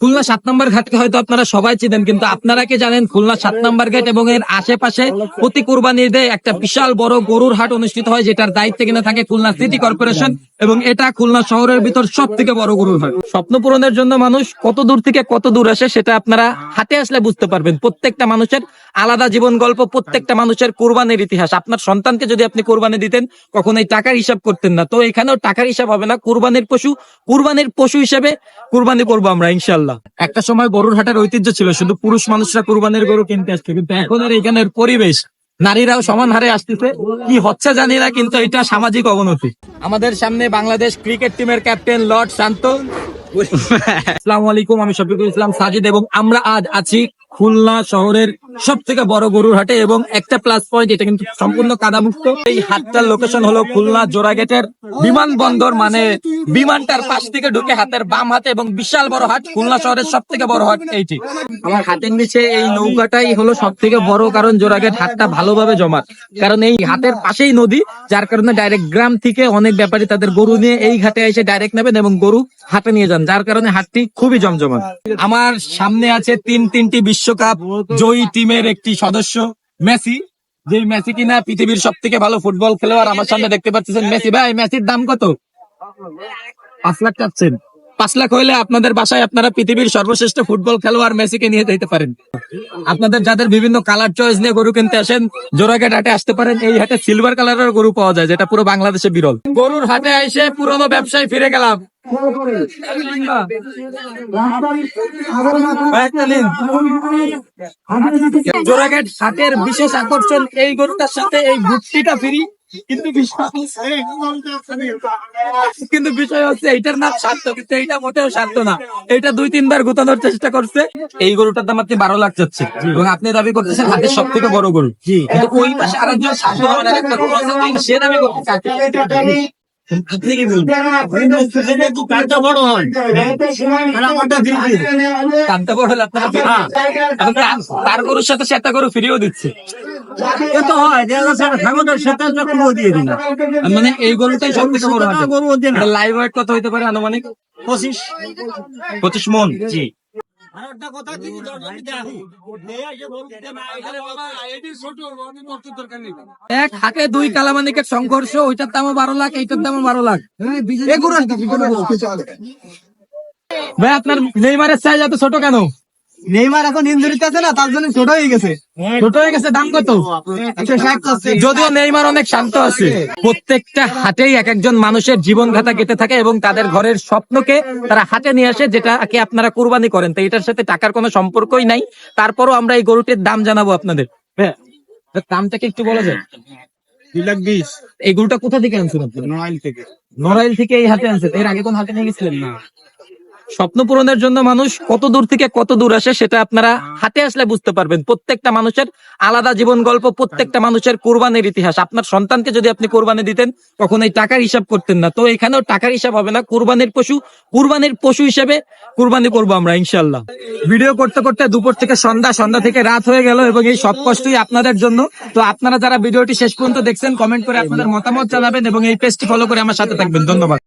খুলনা সাত নম্বর ঘাটকে হয়তো আপনারা সবাই চিনেন, কিন্তু আপনারা কি জানেন, খুলনা সাত নম্বর ঘাট এবং এর আশেপাশে প্রতি কোরবানির দেয় একটা বিশাল বড় গরুর হাট অনুষ্ঠিত হয়, যেটার দায়িত্বে কিনা থাকে খুলনা সিটি কর্পোরেশন এবং এটা খুলনা শহরের ভিতর সব থেকে বড় গরুর হাট। স্বপ্ন পূরণের জন্য মানুষ কত দূর থেকে কত দূর আসে সেটা আপনারা হাতে আসলে বুঝতে পারবেন। প্রত্যেকটা মানুষের আলাদা জীবন গল্প প্রত্যেকটা মানুষের কোরবানির ইতিহাস। আপনার সন্তানকে যদি আপনি কোরবানি দিতেন কখনোই টাকার হিসাব করতেন না। তো এখানেও টাকার হিসাব হবে না কুরবানির পশু কুরবানির পশু হিসেবে কোরবানি করব আমরা ইনশাল্লাহ একটা সময় গরুর হাটের ঐতিহ্য ছিল শুধু পুরুষ মানুষরা কুরবানির গরু কিনতে আসতো কিন্তু এখন আর এখানের পরিবেশ নারীরাও সমান হারে আসতেছে। কি হচ্ছে জানি না কিন্তু এটা সামাজিক অবনতি। আমাদের সামনে বাংলাদেশ ক্রিকেট টিমের ক্যাপ্টেন লর্ড শান্ত। আসসালামু আলাইকুম আমি শফিকুল ইসলাম সাজিদ এবং আমরা আজ আছি খুলনা শহরের সব থেকে বড় গরুর হাটে এবং একটা প্লাস পয়েন্ট এটা কিন্তু সম্পূর্ণ কাদামুক্ত। এই হাটটার লোকেশন হলো খুলনা জোড়াগেটের বিমানবন্দর মানে বিমানটার পাশ থেকে ঢুকে হাতের বাম হাতে এবং বিশাল বড় হাট, খুলনা শহরের সব থেকে বড় হাট এইটি। আমার হাতের নিচে এই নৌকাটাই হলো সব থেকে বড়, কারণ জোড়াগেট হাটটা ভালোভাবে জমাট। কারণ এই হাতের পাশেই নদী, যার কারণে ডাইরেক্ট গ্রাম থেকে অনেক ব্যাপারী তাদের গরু নিয়ে এই ঘাটে এসে ডাইরেক্ট নেবেন এবং গরু হাটে নিয়ে যান, যার কারণে হাটটি খুবই জমজমাট। আমার সামনে আছে তিন তিনটি বিশ্বকাপ জয়ী টিমের একটি সদস্য, মেসি। যে মেসি কিনা পৃথিবীর সব থেকে ভালো ফুটবল খেলোয়াড় আমার সামনে দেখতে পাচ্ছেন মেসি। ভাই, মেসির দাম কত? পাঁচ লাখ চাচ্ছেন পাঁচ লাখ হইলে আপনাদের বাসায় আপনারা পৃথিবীর সর্বশ্রেষ্ঠ ফুটবল খেলোয়াড় মেসিকে নিয়ে যেতে পারেন। আপনাদের যাদের বিভিন্ন কালার চয়েস নিয়ে গরু কিনতে আসেন জোড়াঘাট হাটে আসতে পারেন, এই হাটে সিলভার কালারের গরু পাওয়া যায়, যেটা পুরো বাংলাদেশে বিরল। গরুর হাটে এসে পুরনো ব্যবসায় ফিরে গেলাম। জোড়াঘাট হাটের বিশেষ আকর্ষণ এই গরুটার সাথে, এই ভুট্টিটা ফ্রি কিন্তু বিষয় কিন্তু বিষয় হচ্ছে এইটার নাম শান্ত কিন্তু এইটা মোটেও শান্ত না। এইটা দুই তিনবার গুতানোর চেষ্টা করছে। এই গরুটার দাম আপনি বারো লাখ যাচ্ছে। এবং আপনি দাবি করতেছেন হাতের সব থেকে বড় গরু। কিন্তু ওই পাশে আরেকজন আরেকটা সে দাবি করতেছে আপনি কি বলবেন? কাজটা বড় হয়। আর আমারটা ফ্রি ফ্রি। কানতে বড় হলে আপনারা ফিরে দিন। এখন তার- তার গরুর সাথে সে একটা গরু ফিরিয়েও দিচ্ছে। এ তো হয় যে আমরা সারা ছাগলের সাথে একটা দিয়ে দিন মানে এই গরুটাই সব থেকে বড় গরু লাইভ ওয়েট কত হইতে পারে আনুমানিক? পঁচিশ। পঁচিশ মন জি। কথা। এক হাতে দুই কালামানিকের সংঘর্ষ ওইটার দামও বারো লাখ এইটার দামও বারো লাখ। ভাই আপনার নেইমারের সাইজ এত ছোট কেন? নেইমার এখন ইঞ্জুরিতে আছে না তার জন্য ছোট হয়ে গেছে। ছোট হয়ে গেছে দাম কত। যদিও নেইমার অনেক শান্ত আছে। প্রত্যেকটা হাটেই এক একজন মানুষের জীবন ঘাতা কেটে থাকে এবং তাদের ঘরের স্বপ্নকে তারা হাটে নিয়ে আসে যেটাকে আপনারা কুরবানি করেন। তো এটার সাথে টাকার কোনো সম্পর্কই নাই। তারপরও আমরা এই গরুটির দাম জানাব আপনাদের। হ্যাঁ দামটাকে একটু বলা যায়। দুই লাখ বিশ। এই গরুটা কোথা থেকে আনছেন আপনি? নড়াইল থেকে। নড়াইল থেকে এই হাতে আনছেন। এর আগে কোন হাটে নিয়ে গেছিলেন? না। স্বপ্ন পূরণের জন্য মানুষ কত দূর থেকে কত দূর আসে সেটা আপনারা হাতে আসলে বুঝতে পারবেন। প্রত্যেকটা মানুষের আলাদা জীবন গল্প, প্রত্যেকটা মানুষের কোরবানির ইতিহাস। আপনার সন্তানকে যদি আপনি কোরবানি দিতেন কখনোই টাকার হিসাব করতেন না। তো এখানেও টাকার হিসাব হবে না, কুরবানির পশু কুরবানির পশু হিসেবে কুরবানি করব আমরা ইনশাল্লাহ ভিডিও করতে করতে দুপুর থেকে সন্ধ্যা সন্ধ্যা থেকে রাত হয়ে গেল এবং এই সব কষ্টই আপনাদের জন্য। তো আপনারা যারা ভিডিওটি শেষ পর্যন্ত দেখছেন কমেন্ট করে আপনাদের মতামত জানাবেন এবং এই পেজটি ফলো করে আমার সাথে থাকবেন। ধন্যবাদ।